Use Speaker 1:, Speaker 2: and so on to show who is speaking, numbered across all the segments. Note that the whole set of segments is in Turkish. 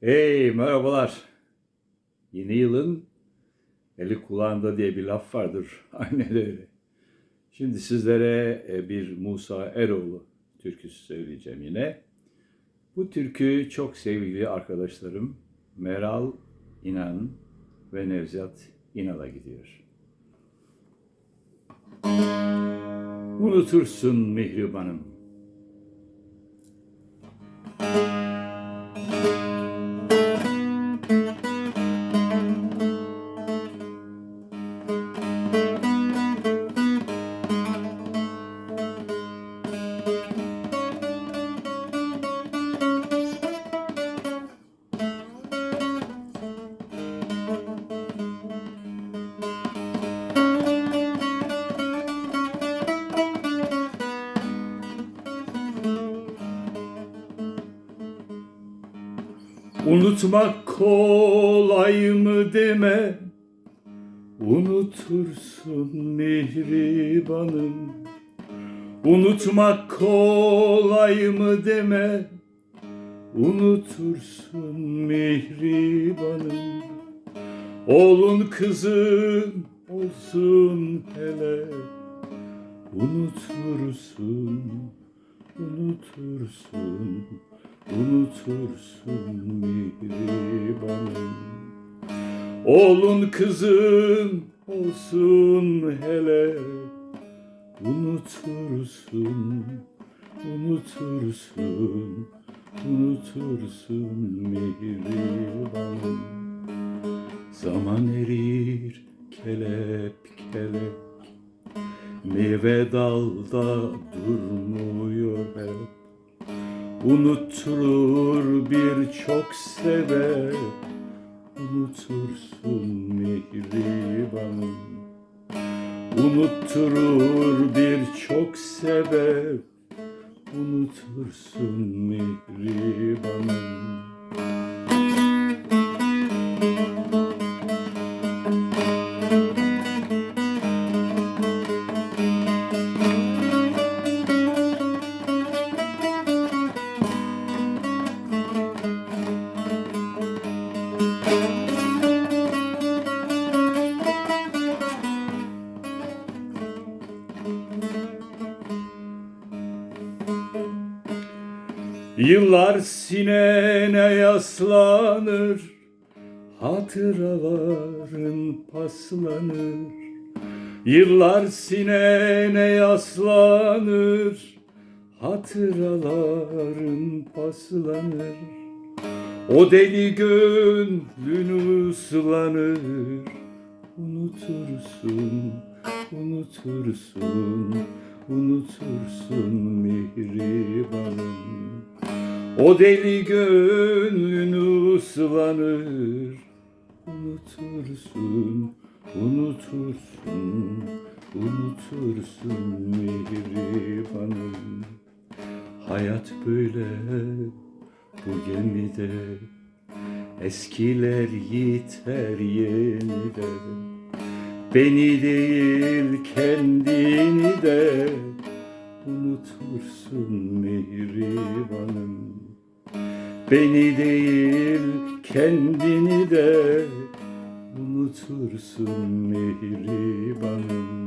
Speaker 1: Hey merhabalar. Yeni yılın eli kulağında diye bir laf vardır. Aynen öyle. Şimdi sizlere e, bir Musa Eroğlu türküsü söyleyeceğim yine. Bu türkü çok sevgili arkadaşlarım Meral İnan ve Nevzat İnal'a gidiyor. Unutursun mihribanım. Unutmak kolay mı deme? Unutursun mihribanım. Unutmak kolay mı deme? Unutursun mihribanım. Oğlun kızın olsun hele. Unutursun, unutursun Unutursun mihribanım Oğlun kızın olsun hele. Unutursun, unutursun Unutursun mihribanım Zaman erir kelep kelek. Meyve dalda durmuyor hep Unutturur birçok sebep. Unutursun mihribanım Unutturur birçok sebep. Unutursun mihribanım Yıllar sinene yaslanır Hatıraların paslanır. Yıllar sinene yaslanır Hatıraların paslanır. O deli gönlün ıslanır Unutursun, unutursun, unutursun mihribanım O deli gönlün ıslanır Unutursun, unutursun, unutursun mihribanım Hayat böyle bu gemide. Eskiler yiter yenide. Beni değil kendini de Unutursun mihribanım Beni değil kendini de Unutursun mihribanım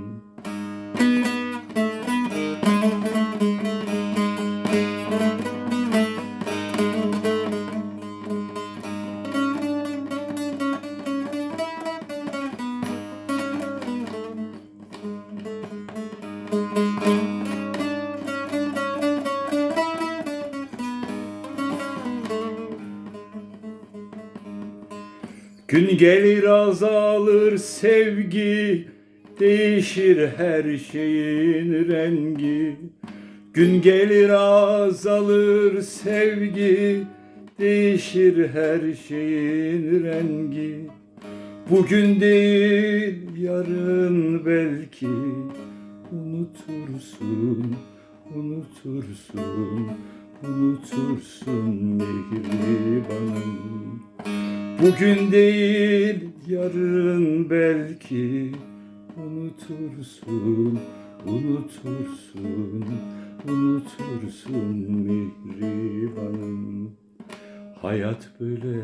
Speaker 1: Gün gelir azalır sevgi Değişir her şeyin rengi. Gün gelir azalır sevgi Değişir her şeyin rengi. Bugün değil yarın belki Unutursun, unutursun, unutursun mihribanım Bugün değil yarın belki. Unutursun, unutursun, unutursun mihribanım. Hayat böyle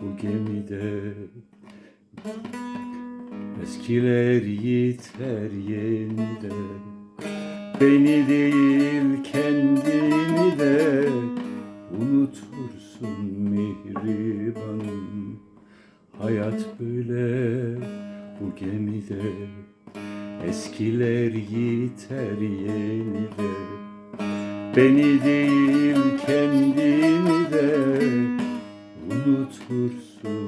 Speaker 1: bu gemide. Eskiler yiter yenide Beni değil kendini gemide Eskiler yiter yenide Beni değil kendini de. Unutursun